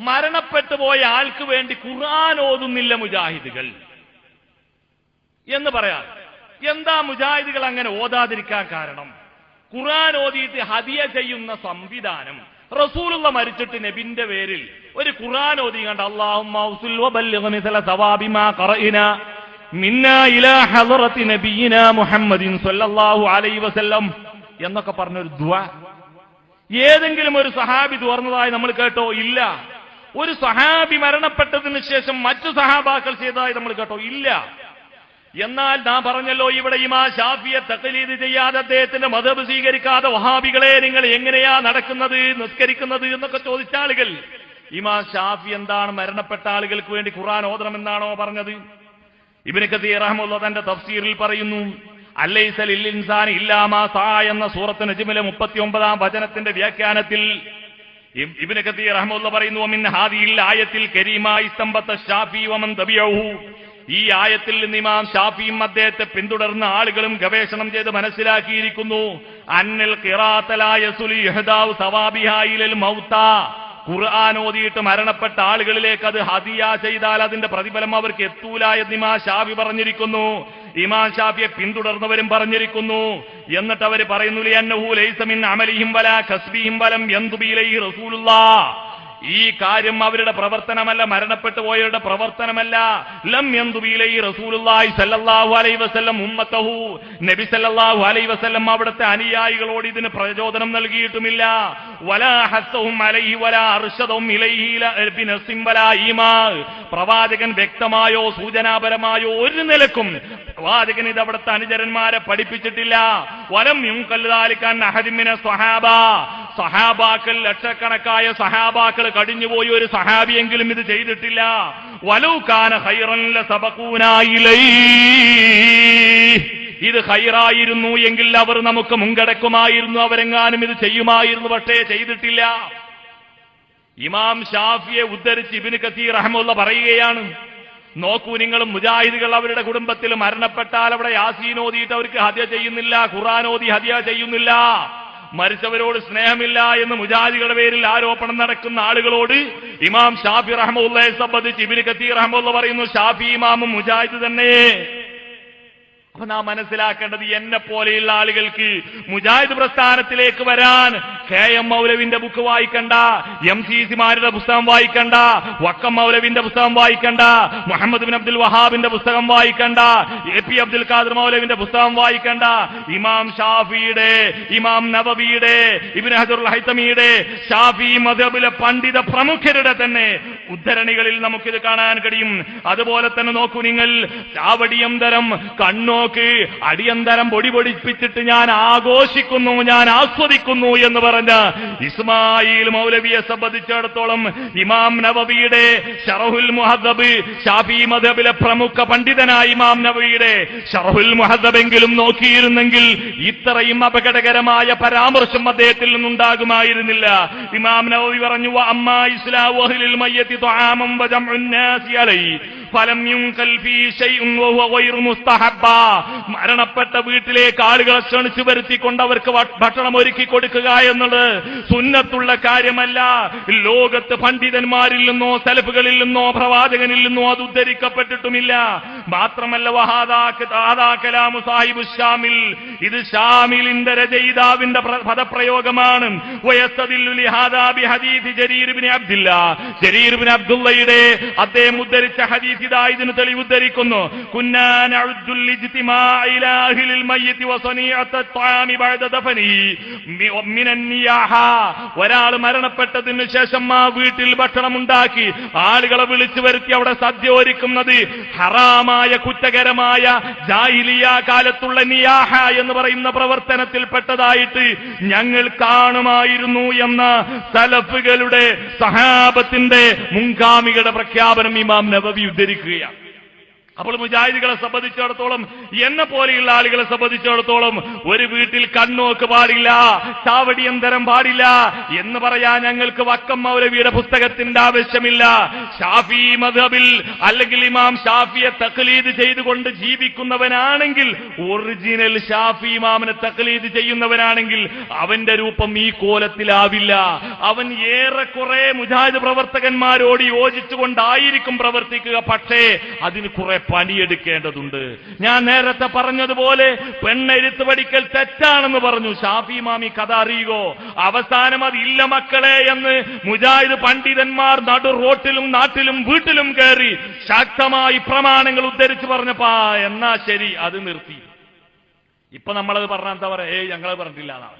മരണപ്പെട്ടു പോയ ആൾക്ക് വേണ്ടി ഖുർആൻ ഓതുന്നില്ല മുജാഹിദുകൾ. എന്ന് പറയാം. എന്താ മുജാഹിദുകൾ അങ്ങനെ ഓതാതിരിക്കാൻ കാരണം? ഖുർആൻ ഓതിയിട്ട് ഹതിയ ചെയ്യുന്ന സംവിധാനം. റസൂലുള്ള മരിച്ചിട്ട് നബിന്റെ പേരിൽ ഒരു ഖുർആൻ ഓതി കണ്ട അള്ളാഹും എന്നൊക്കെ പറഞ്ഞൊരു ദുആ. ഏതെങ്കിലും ഒരു സഹാബി തുറന്നതായി നമ്മൾ കേട്ടോ? ഇല്ല. ഒരു സഹാബി മരണപ്പെട്ടതിന് ശേഷം മറ്റു സഹാബാക്കൾ ചെയ്തതായി നമ്മൾ കേട്ടോ. ഇല്ല. എന്നാൽ നാം പറഞ്ഞല്ലോ ഇവിടെ ഇമാ ഷാഫിയെ തക്കലീത് ചെയ്യാതെ അദ്ദേഹത്തിന്റെ മതബ് സ്വീകരിക്കാതെ വഹാബികളെ നിങ്ങൾ എങ്ങനെയാ നടക്കുന്നത് നിസ്കരിക്കുന്നത് എന്നൊക്കെ ചോദിച്ച ആളുകൾ. ഇമാ ഷാഫി എന്താണ് മരണപ്പെട്ട ആളുകൾക്ക് വേണ്ടി ഖുറാൻ ഓതണം എന്നാണോ പറഞ്ഞത്? ഇബിന് കതീർ റഹ്മുള്ള തന്റെ തഫ്സീറിൽ പറയുന്നു അല്ലൈസൽ ഇൻസാൻ ഇല്ലാമാ സാ എന്ന സൂറത്ത് നജിമിലെ മുപ്പത്തി ഒമ്പതാം വചനത്തിന്റെ വ്യാഖ്യാനത്തിൽ ഇബ്നു കതീർ അഹമ്മദ് പറയുന്നു മിൻ ഹാദിയിൽ ആയത്തിൽ കരീമായി ഇസ്തംബത്ത ഷാഫി വമൻ തബിയഹു ഈ ആയത്തിൽ നിന്ന് ഇമാം ഷാഫിയും അദ്ദേഹത്തെ പിന്തുടർന്ന ആളുകളും ഗവേഷണം ചെയ്ത് മനസ്സിലാക്കിയിരിക്കുന്നു. അന്നൽ കിറാത്തലായ സുലി ഇഹ്ദാവ് സവാബിഹായിലൽ മൗത്ത. ഖുർആൻ ഓതിയിട്ട് മരണപ്പെട്ട ആളുകളിലേക്ക് അത് ഹദിയ ചെയ്താൽ അതിന്റെ പ്രതിഫലം അവർക്ക് എത്തൂല എന്ന് ഇമാ ഷാഫി പറഞ്ഞിരിക്കുന്നു. ഇമാ ഷാഫിയെ പിന്തുടർന്നവരും പറഞ്ഞിരിക്കുന്നു. എന്നിട്ട് അവർ പറയുന്നു "ലിഅന്നഹു ലൈസ മിൻ അമലിഹിം വലാ കസ്ബിഹിം വലം യന്തുബി റസൂലുള്ള. ഈ കാര്യം അവരുടെ പ്രവർത്തനമല്ല മരണപ്പെട്ടു പോയവരുടെ പ്രവർത്തനമല്ല. ലം യന്തുബിയിലെ റസൂലുള്ളാഹി സല്ലല്ലാഹു അലൈഹി വസല്ലം ഉമ്മത്തഹു. നബി സല്ലല്ലാഹു അലൈഹി വസല്ലം അവിടുത്തെ അനുയായികളോട് ഇതിന് പ്രചോദനം നൽകിയിട്ടുമില്ല. വലാ ഹസ്സഹും അലൈഹി വലാ അർഷദഹും ഇലൈഹി ബിനസ്സിൻ വലാ ഈമാ പ്രവാചകൻ വ്യക്തമായോ സൂചനാപരമായോ ഒരു നിലക്കും പ്രവാചകൻ ഇത് അവിടുത്തെ അനുചരന്മാരെ പഠിപ്പിച്ചിട്ടില്ല. വലം യുങ്കല്ലാലിക്കാൻ അഹദിമിന സ്വഹാബ. സഹാബാക്കൾ ലക്ഷക്കണക്കായ സഹാബാക്കൾ കടിഞ്ഞുപോയി ഒരു സഹാബിയെങ്കിലും ഇത് ചെയ്തിട്ടില്ല. വലൂക്കാന ഖൈറൻ ലസബഖൂനായിലൈ ഇത് ഹൈറായിരുന്നു എങ്കിൽ അവർ നമുക്ക് മുൻകടക്കുമായിരുന്നു അവരെങ്ങാനും ഇത് ചെയ്യുമായിരുന്നു പക്ഷേ ചെയ്തിട്ടില്ല. ഇമാം ഷാഫിയെ ഉദ്ധരിച്ച് ഇബിന് കസീർ അഹമുള്ള പറയുകയാണ് നോക്കൂ നിങ്ങൾ മുജാഹിദുകൾ അവരുടെ കുടുംബത്തിൽ മരണപ്പെട്ടാൽ അവിടെ യാസീൻ അവർക്ക് ഹത്യ ചെയ്യുന്നില്ല ഖുറാൻ ഓതി ഹദ്യ ചെയ്യുന്നില്ല. മരിച്ചവരോട് സ്നേഹമില്ല എന്ന് മുജാദികളുടെ പേരിൽ ആരോപണം നടക്കുന്ന ആളുകളോട് ഇമാം ഷാഫി റഹമുല്ലയെ സംബന്ധിച്ച് ഇബിന് കത്തീർ റഹമുല്ല പറയുന്നു ഷാഫി ഇമാമും മുജാഹിദ് തന്നെ. അപ്പൊ നാം മനസ്സിലാക്കേണ്ടത് എന്നെ പോലെയുള്ള ആളുകൾക്ക് മുജാഹിദ് പ്രസ്ഥാനത്തിലേക്ക് വരാൻ കെ എം മൗലവിന്റെ ബുക്ക് വായിക്കണ്ട എം സി സിമാരുടെ പുസ്തകം വായിക്കണ്ട വക്കം മൗലവിന്റെ പുസ്തകം വായിക്കണ്ട മുഹമ്മദ് ബിൻ അബ്ദുൽ വഹാബിന്റെ പുസ്തകം വായിക്കണ്ട എ പി അബ്ദുൽ ഖാദർ മൗലവിന്റെ പുസ്തകം വായിക്കണ്ട. ഇമാം ഷാഫിയുടെ ഇമാം നബവിയുടെ ഇബിൻ ഹജറുൽ ഹൈത്തമിയുടെ ഷാഫി മദബിലെ പണ്ഡിത പ്രമുഖരുടെ തന്നെ ഉദ്ധരണികളിൽ നമുക്കിത് കാണാൻ കഴിയും. അതുപോലെ തന്നെ നോക്കൂ നിങ്ങൾ ചാവടിയന്തരം കണ്ണോക്ക് അടിയന്തരം പൊടി പൊടിപ്പിച്ചിട്ട് ഞാൻ ആഘോഷിക്കുന്നു ഞാൻ ആസ്വദിക്കുന്നു എന്ന് പറഞ്ഞ ഇസ്മായിൽ മൗലവിയെ സംബന്ധിച്ചിടത്തോളം ഇമാം നവവിയുടെ ഷറഹുൽ മുഹദബ് ഷാഫി മദബിലെ പ്രമുഖ പണ്ഡിതനായ ഇമാം നവവിയുടെ ഷറഹുൽ മുഹദബെങ്കിലും നോക്കിയിരുന്നെങ്കിൽ ഇത്രയും അപകടകരമായ പരാമർശം അദ്ദേഹത്തിൽ നിന്നുണ്ടാകുമായിരുന്നില്ല. ഇമാം നവവി പറഞ്ഞു അമ്മ ഇസ്ലാം ഫലം മരണപ്പെട്ട വീട്ടിലേക്ക് ആളുകളെ ക്ഷണിച്ചു വരുത്തിക്കൊണ്ട് അവർക്ക് ഭക്ഷണം ഒരുക്കി കൊടുക്കുക എന്നുള്ളത് സുന്നത്തുള്ള കാര്യമല്ല. ലോകത്ത് പണ്ഡിതന്മാരിൽ നിന്നോ സെലഫുകളിൽ നിന്നോ പ്രവാചകനിൽ നിന്നോ അത് ഉദ്ധരിക്കപ്പെട്ടിട്ടുമില്ല. മാത്രമല്ല കലാമു സാഹിബു ഷാമിൽ ഇത് ഷാമിലിന്റെ രചയിതാവിന്റെ പ്ര- പദപ്രയോഗമാണ്. അബ്ദുള്ളയുടെ അദ്ദേഹം ഉദ്ധരിച്ച ഹദീസ് ഇതാ ഇതിന് തെളിവുദ്ധരിക്കുന്നു ഒരാൾ മരണപ്പെട്ടതിന് ശേഷം ആ വീട്ടിൽ ഭക്ഷണം ഉണ്ടാക്കി. ആളുകളെ വിളിച്ചു വരുത്തി അവിടെ സദ്യ ഒരുക്കുന്നത് ഹറാമായ കുറ്റകരമായ ജാഹിലിയ കാലത്തുള്ള നിയാഹ എന്ന് പറയുന്ന പ്രവർത്തനത്തിൽപ്പെട്ടതായിട്ട് ഞങ്ങൾ കാണുമായിരുന്നു എന്ന സലഫുകളുടെ സഹാബത്തിന്റെ മുൻഗാമികളുടെ പ്രഖ്യാപനം ഇമാം നബവി ഉദ്ധരിക്കുകയാണ് അപ്പോൾ മുജാഹിദികളെ സംബന്ധിച്ചിടത്തോളം എന്നെ പോലെയുള്ള ആളുകളെ സംബന്ധിച്ചിടത്തോളം ഒരു വീട്ടിൽ കണ്ണോക്ക് പാടില്ല ചാവടിയം തരം പാടില്ല എന്ന് പറയാൻ ഞങ്ങൾക്ക് വക്കം മൗലവിയുടെ പുസ്തകത്തിന്റെ ആവശ്യമില്ല. ഷാഫി മധബിൽ അല്ലെങ്കിൽ ഇമാം ഷാഫിയെ തക്ലീദ് ചെയ്തുകൊണ്ട് ജീവിക്കുന്നവനാണെങ്കിൽ ഒറിജിനൽ ഷാഫി ഇമാമിനെ തക്ലീദ് ചെയ്യുന്നവനാണെങ്കിൽ അവന്റെ രൂപം ഈ കോലത്തിലാവില്ല. അവൻ ഏറെക്കുറെ മുജാഹിദ് പ്രവർത്തകന്മാരോട് യോജിച്ചുകൊണ്ടായിരിക്കും പ്രവർത്തിക്കുക പക്ഷേ അതിന് കുറെ പണിയെടുക്കേണ്ടതുണ്ട്. ഞാൻ നേരത്തെ പറഞ്ഞതുപോലെ പെണ്ണെഴുത്ത് പഠിക്കൽ തെറ്റാണെന്ന് പറഞ്ഞു. ഷാഫി മാമി കഥ അറിയുകോ? അവസാനം അത് ഇല്ല മക്കളെ എന്ന് മുജാഹിദ് പണ്ഡിതന്മാർ നടു റോട്ടിലും നാട്ടിലും വീട്ടിലും കയറി ശക്തമായി പ്രമാണങ്ങൾ ഉദ്ധരിച്ചു പറഞ്ഞപ്പാ എന്നാ ശരി അത് നിർത്തി. ഇപ്പൊ നമ്മളത് പറഞ്ഞ എന്താ പറയാ? ഏയ് ഞങ്ങളത് പറഞ്ഞിട്ടില്ല എന്നാണ്